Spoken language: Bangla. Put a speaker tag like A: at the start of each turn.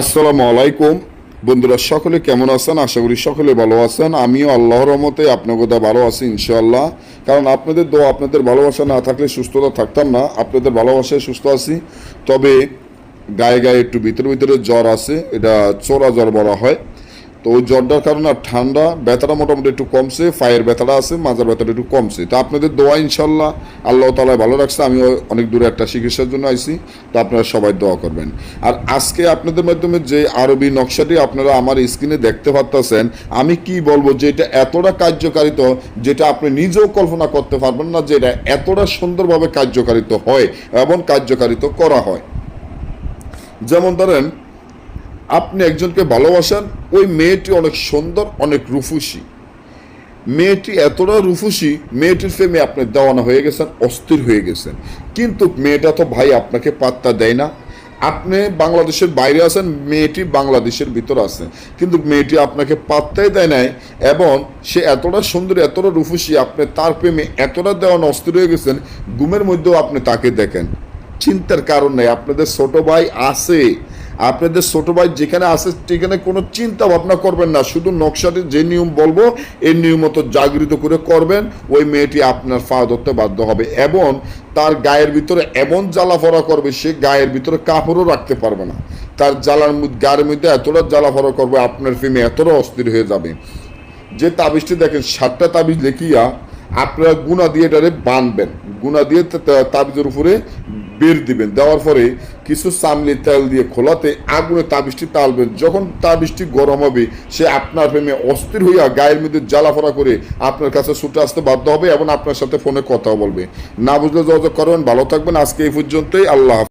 A: আসসালামু আলাইকুম। বন্ধুরা, সকলে কেমন আছেন? আশা করি সকলে ভালো আছেন। আমিও আল্লাহর রহমতে আপনার কথা ভালো আছি, ইনশাআল্লাহ। কারণ আপনাদের দোয়া, আপনাদের ভালোবাসা না থাকলে সুস্থতা থাকতাম না। আপনাদের ভালোবাসায় সুস্থ আছি। তবে গায়ে গায়ে একটু ভিতরে ভিতরে জ্বর আছে। এটা চোরা জ্বর বলা হয়। ওই জ্বরটার কারণে আর ঠান্ডা, ব্যথাটা মোটামুটি একটু কমছে ফায়ের ব্যথাটা আছে, মাজার ব্যথাটা একটু কমছে। তো আপনাদের দোয়া ইনশাল্লাহ আল্লাহ তালা ভালো রাখছে, আমিও অনেক দূরে একটা চিকিৎসার জন্য আইছি, তো আপনারা সবাই দোয়া করবেন। আর আজকে আপনাদের মাধ্যমে যে আরবি নকশাটি আপনারা আমার স্ক্রিনে দেখতে পারতেছেন, আমি কি বলব যে এটা এতটা কার্যকারিত যেটা আপনি নিজেও কল্পনা করতে পারবেন না যে এটা এতটা সুন্দরভাবে কার্যকারিত হয় এবং কার্যকারিত করা হয়। যেমন ধরেন, আপনি একজনকে ভালোবাসেন ওই মেয়েটি অনেক সুন্দর, অনেক রুফুসি। মেয়েটি এতটা রুফুসি, মেয়েটির প্রেমে আপনি দেওয়ানা হয়ে গেছেন, অস্থির হয়ে গেছেন। কিন্তু মেয়েটা তো ভাই আপনাকে পাত্তা দেয় না। আপনি বাংলাদেশের বাইরে আছেন, মেয়েটি বাংলাদেশের ভিতর আছে। কিন্তু মেয়েটি আপনাকে পাত্তাই দেয় নাই এবং সে এতটা সুন্দর, এতটা রুফুসি, আপনি তার প্রেমে এতটা দেওয়ান অস্থির হয়ে গেছেন, ঘুমের মধ্যেও আপনি তাকে দেখেন। চিন্তার কারণ নেই, আপনাদের ছোট ভাই আছে। আপনাদের ছোট ভাই যেখানে আসে সেখানে কোনো চিন্তা ভাবনা করবেন না। শুধু নকশাটি যে নিয়ম বলব এই নিয়ম মতো জাগৃত করে করবেন, ওই মেয়েটি আপনার ফা ধরতে বাধ্য হবে এবং তার গায়ের ভিতরে এমন জ্বালা ফড়া করবে, সে গায়ের ভিতরে কাপড়ও রাখতে পারবে না। তার জ্বালার মধ্যে, গায়ের মধ্যে এতটা জ্বালা ফড়া করবে, আপনার ফিমে এতটা অস্থির হয়ে যাবে। যে তাবিজটি দেখেন, সাতটা তাবিজ লেখিয়া আপনারা গুণা দিয়ে এটারে বাঁধবেন গুণা দিয়ে তাবিজের উপরে বের দিবেন। দেওয়ার পরে কিছু চামলি তেল দিয়ে খোলাতে আগুনে তাবিষ্টি তালবেন যখন তাবিষ্টি গরম হবে, সে আপনার প্রেমে অস্থির হইয়া গায়ের মধ্যে জ্বালাফড়া করে আপনার কাছে ছুটে আসতে বাধ্য হবে এবং আপনার সাথে ফোনে কথা বলবে। না বুঝলে যোগাযোগ করবেন। ভালো থাকবেন। আজকে এই পর্যন্তই। আল্লাহ।